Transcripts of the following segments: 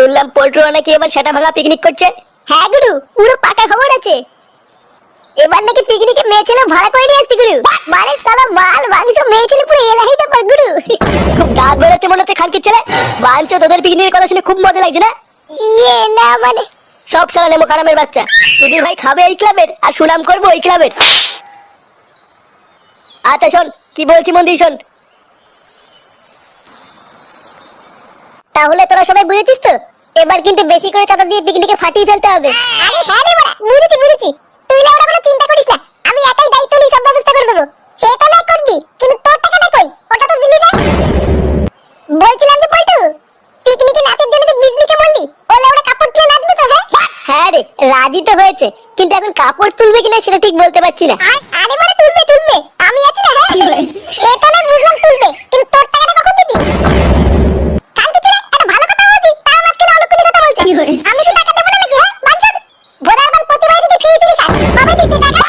শুনলাম পোল্ট্রু নাকি এবার সেটা ভাঙা পিকনিক করছে। হ্যাঁ গুরু পুরো পাকা খবর আছে। এবার নাকি পিকনিকে মেয়ে ছেলে ভাড়া করে নিয়ে আসছি গুরু। মানে সালা মাল মাংস মেয়ে ছেলে পুরো এলাহি ব্যাপার গুরু। খুব দাঁত বেরোচ্ছে মনে হচ্ছে খানকির ছেলে। বাঞ্চ তোদের পিকনিকের কথা শুনে খুব মজা লাগছে না? ইয়ে না মানে। সব সালা নেমো খারামের বাচ্চা। তোদের ভাই খাবে এই ক্লাবের আর সুনাম করব ওই ক্লাবের আচ্ছা শোন কি বলছি মন্দির শোন। তাহলে তোরা সবাই বুঝেছিস তো? এবার কিন্তু বেশি করে চাঁদা দিয়ে পিকনিকে ফাটিয়ে ফেলতে হবে। আরে হ্যাঁ রে বড়া বুঝেছি বুঝেছি। তুই লেওড়া কোনো চিন্তা করিস না। আমি একাই দায়িত্ব নিয়ে সব ব্যবস্থা করে দেবো। সেটা নাই করবি কিন্তু তোর টাকাটা কই? ওটা তো দিলি না? বলছিলাম যে পল্টু পিকনিকে নাচের জন্য তো বিজলিকে বললি ও লেওড়া কাপড় তুলে নাচবে তো হ্যাঁ? হ্যাঁ রে রাজি তো হয়েছে কিন্তু এখন কাপড় তুলবে কিনা সেটা ঠিক বলতে পারছি না। আরে বড়া তুলবে তুলবে। আমি আছি না হ্যাঁ? সেটা না বুঝলাম তুলবে কিন্তু তোর টাকাটা কখন দিবি? てたら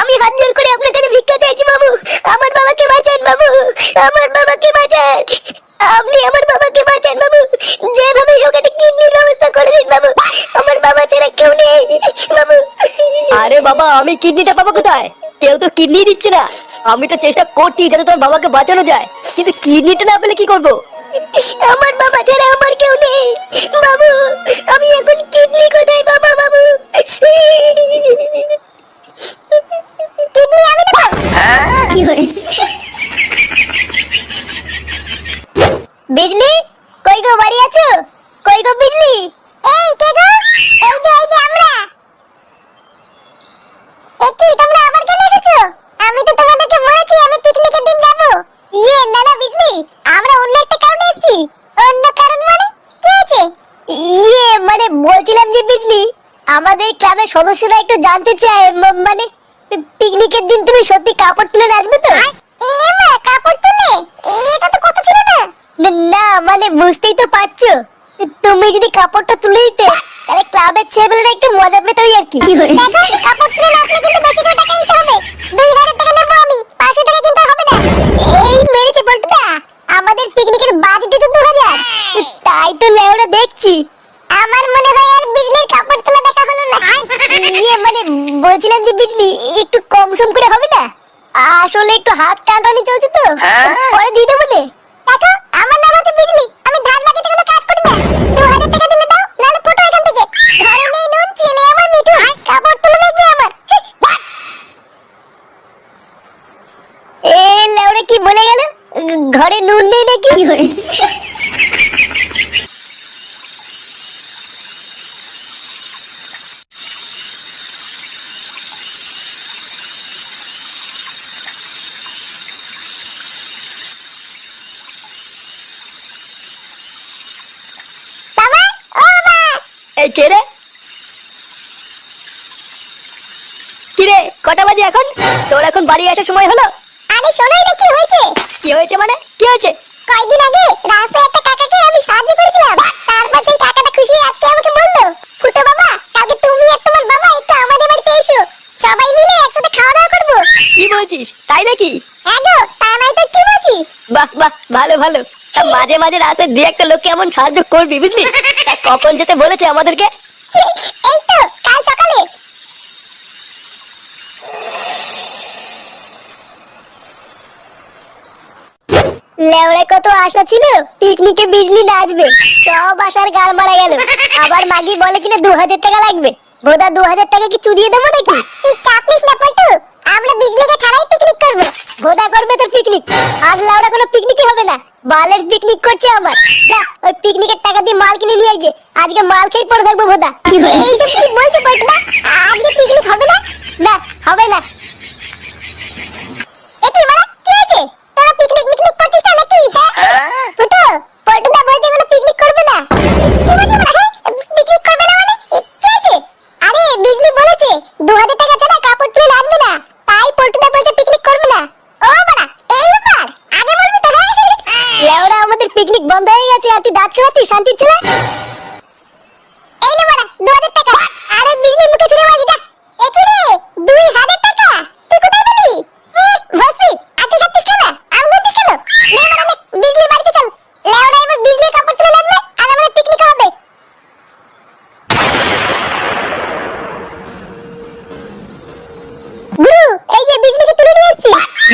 আমি হাত জোর করে আপনার কাছে ভিক্ষা চাইছি বাবু। আমার বাবাকে বাঁচান বাবু। আমার বাবাকে বাঁচান। আপনি আমার বাবাকে বাঁচান বাবু। যেভাবে হোক একটা কিডনির ব্যবস্থা করে দিন বাবু। আমার বাবা ছাড়া কেউ নেই বাবু। আরে বাবা আমি কিডনিটা পাবো কোথায়? কেউ তো কিডনি দিচ্ছে না। আমি তো চেষ্টা করছি যাতে তোমার বাবাকে বাঁচানো যায়। কিন্তু কিডনিটা না পেলে কি করব? আমার বাবা ছাড়া আমার কেউ নেই বাবু। আমি এখন কিডনি কোথায় বাবা বাবু? বিজলি, কই গো, বাড়ি আছো? কই গো বিজলি? এই কে গো? এই যে এই যে আমরা। এ কি, তোমরা আবার কেন এসেছ? আমি তো তোমাদেরকে বলেছি আমি পিকনিকের দিন যাব। ইয়ে না না, বিজলি, আমরা অন্য একটা কারণে এসেছি। অন্য কারণ মানে কি আছে ইয়ে মানে বলছিলাম যে বিজলি আমাদের ক্লাবের সদস্যরা একটু জানতে চায় মানে পিকনিকের দিন তুমি সত্যি কাপড় তুলে নাচবে তো? কাপড় তুলে? এটা তো কথা ছিল না। না মানে বুঝতেই তো পারছ। তুমি যদি কাপড়টা তুলে দিতে তাহলে ক্লাবের ছেলেমেয়েরা একটু মজা পেত আর কি। দেখো কাপড় তুলে নাচলে কিন্তু বেশি করে টাকা দিতে হবে। দুই একটু কম সম করে হবে না? আসলে একটু হাত টানটানি চলছে তো। পরে দিয়ে দেবো নে। দেখো আমার নাম বিজলি আমি ধান বাকিতে কোনো কাজ করি না। দু হাজার টাকা দিলে দাও নাহলে ফটো এখান থেকে। ঘরে নেই নুন ছেলে আমার মিঠু কাপড় তুলে দেখবে আমার। এ কি বলে গেল? ঘরে নুন নেই নাকি বাবা ও বাবা এই কে রে? কি রে কটা বাজে এখন? তোর এখন বাড়ি আসার সময় হলো? আরে শোনোই না কি হয়েছে? কি হয়েছে মানে? কি হয়েছে? কয়েকদিন আগে রাস্তায় একটা কাকাকে আমি সাহায্য করেছিলাম। তারপর সেই কাকাটা খুশি আজকে আমাকে বলল ফুটো বাবা কালকে তুমি আর তোমার বাবা একটু আমাদের বাড়িতে এসো। সবাই মিলে একসাথে খাওয়া দাওয়া করব। কি বলছিস? তাই নাকি হ্যাঁ গো তা নাই তো কি বলছি বাহ বাহ ভালো ভালো। মাঝে মাঝে রাস্তায় দুই একটা লোককে এমন সাহায্য করবি, বুঝলি? কখন যেতে বলেছে আমাদেরকে? এই তো, কাল সকালে। লেওড়ে কত আশা ছিল, পিকনিকে বিজলি নাচবে, সব আশার গাড় মারা গেল। আবার মাগি বলে কিনা দু হাজার টাকা লাগবে বোধা দু হাজার টাকা কি চুরিয়ে দেবো নাকি? তুই চাপিস না আমরা বিজলিকে ছাড়াই পিকনিক করব। ভোদা করবে তোর পিকনিক আর লাউড়া কোনো পিকনিকই হবে না। বালের পিকনিক করছে আমার। যা ওই পিকনিকের টাকা দিয়ে মাল কিনে নিয়ে গিয়ে আজকে মাল খেয়ে পড়ে থাকব ভোদা এইসব কি বলছো না আজকে পিকনিক হবে না? না হবে না। পিকনিক করছিস না নাকি? হ্যাঁ? ফুটো পল্টুদা বলছে কোনো পিকনিক করবে না। কি বলছে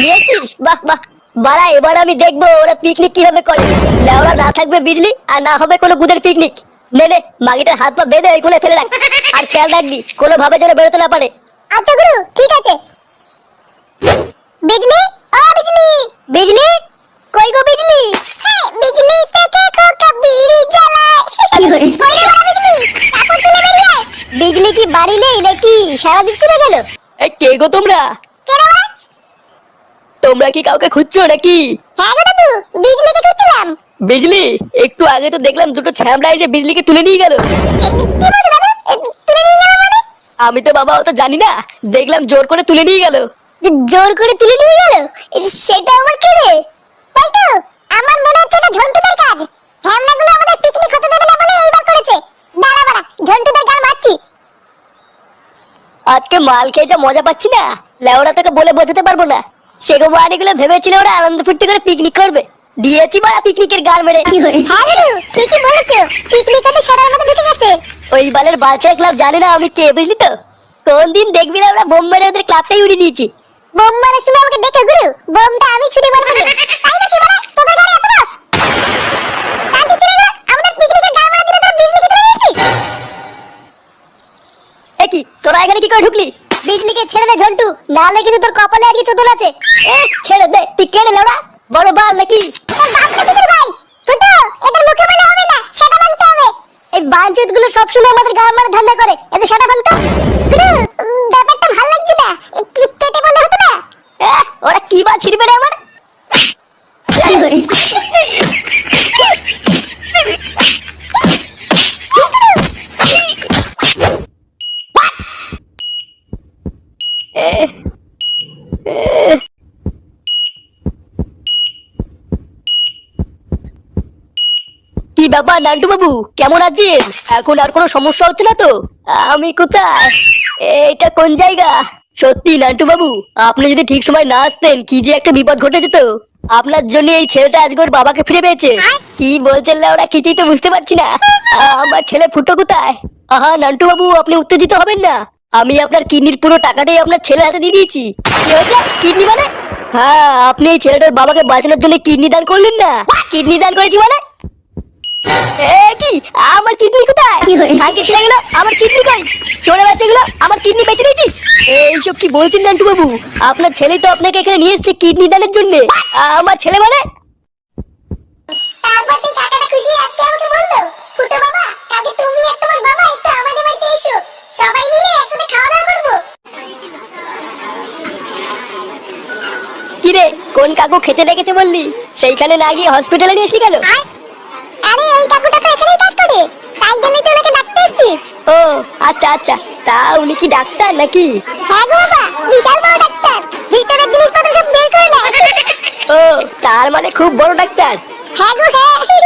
নিয়েছিস বাহ বাহ। বাড়া এবার আমি দেখব ওরা পিকনিক কীভাবে করে। লেওরা না থাকবে বিজলি আর না হবে কোনো বুধের পিকনিক নে নে মাগিটার হাত পা বেঁধে ওই ফেলে রাখ। আর খেয়াল রাখবি কোনো ভাবে যেন বেরোতে না পারে। আচ্ছা গুরু ঠিক আছে। বিজলি? ও বিজলি। বিজলি? কই গো বিজলি? হ্যাঁ, বিজলি থেকে খোকা বিড়ি জ্বালায়। কই রে বিজলি? কাপড় তুলে বেরিয়ে বিজলি কি বাড়ি নেই নাকি? সারা দিচ্ছে না গেল। এ কে গো তোমরা? তোমরা কি কাউকে খুঁজছো নাকি? হ্যাঁ গো দাদু বিজলিকে খুঁজছিলাম। বিজলি একটু আগে তো দেখলাম দুটো ছ্যামড়া এসে বিজলিকে তুলে নিয়ে গেল। মানে? আমি তো বাবা অত জানি না দেখলাম জোর করে তুলে নিয়ে গেল। জোর করে তুলে নিয়ে গেল? সেটা আমার কে রে? পল্টু আমার মনে হচ্ছে এটা ঝন্টুদের কাজ। হ্যামনাগুলো আমাদের পিকনিক হতে দেবে না বলে এইবার করেছে। দাঁড়া বাড়া ঝন্টুদের গান মারছি। আজকে মাল খেয়ে যা মজা পাচ্ছি না লেওড়া তোকে বলে বোঝাতে পারব না। সেগো বাড়িগুলো ভেবেছিল ওরা আনন্দ ফুর্তি করে পিকনিক করবে? দিয়েছি মারা পিকনিকের গান মেরে। হ্যাঁ দাদু ঠিকই বলেছ। পিকনিক হতে সবার মধ্যে ঢুকে গেছে। ওই বালের বালচার ক্লাব জানে না আমি কে বুঝলি তো? কোন দিন দেখবি না আমরা বোম মেরে ওদের ক্লাবটাই উড়িয়ে দিয়েছি। বোম মারার সময় আমাকে দেখে গুরু বোমটা আমি ছুড়ে মারবো তাই নাকি বাড়া তোদের গাড়ি এত রস? শান্তি ছিল না আমাদের পিকনিকের গান মারা দিলে তোর বিজলিকে তুলে নিয়েছিস এ কি তোরা এখানে কি করে ঢুকলি? বিজলিকে ছেড়ে দে ঝন্টু, নাহলে কিন্তু তোর কপালে আর কিছু আছে। ছেড়ে দে, তুই কেড়ে লড়া? বড় বাল নাকি? এই বাঞ্চিতগুলো সবসময় আমাদের গায়ে মারা ধান্দা করে এদের সেটা মানতো গুরু উম, ব্যাপারটা ভালো লাগছে না এই কি- কেটে বলে হতো না এ, ওরা কি বা ছিড়বে রে আমার এ, এ, কি ব্যাপার নান্টু বাবু কেমন আছেন? এখন আর কোনো সমস্যা হচ্ছে না তো? আমি কোথায়? এটা কোন জায়গা? সত্যি নান্টু বাবু আপনি যদি ঠিক সময় না আসতেন, কি যে একটা বিপদ ঘটে যেত আপনার জন্য এই ছেলেটা আজকে ওর বাবাকে ফিরে পেয়েছে। কি বলছেন না ওরা কিছুই তো বুঝতে পারছি না। আমার ছেলে ফুটো কোথায়? আহা নান্টু বাবু আপনি উত্তেজিত হবেন না। আমি আপনার কিডনির পুরো টাকাটাই আপনার ছেলের হাতে দিয়ে দিয়েছি। কি হয়েছে? কিডনি মানে? হ্যাঁ আপনি এই ছেলেটার বাবাকে বাঁচানোর জন্য কিডনি দান করলেন না? কিডনি দান করেছি মানে? এ কি? আমার কিডনি কোথায়? কি হয়েছে? ছেড়ে গেল আমার কিডনি কই? চলে বাচ্চাগুলো আমার কিডনি বেঁচে দিয়েছিস? এইসব কি বলছেন নান্টু বাবু? আপনার ছেলেই তো আপনাকে এখানে নিয়ে এসেছে কিডনি দানের জন্য। আমার ছেলে মানে? এসো। সবাই মিলে একসাথে খাওয়া দাওয়া করব। কি রে কোন কাকু খেতে ডেকেছে বললি? সেইখানে না গিয়ে হসপিটালে নিয়ে এসলি কেন আয়। আরে ওই কাকুটা তো এখানেই কাজ করে তাই জন্যই তো ওনাকে ডাকতে এসেছি ও আচ্ছা আচ্ছা তা উনি কি ডাক্তার নাকি? হ্যাঁ গো বাবা বিশাল বড় ডাক্তার। ভিতরের জিনিসপত্র সব বের করে নেয়। ও তার মানে খুব বড় ডাক্তার। হ্যাঁ গো হ্যাঁ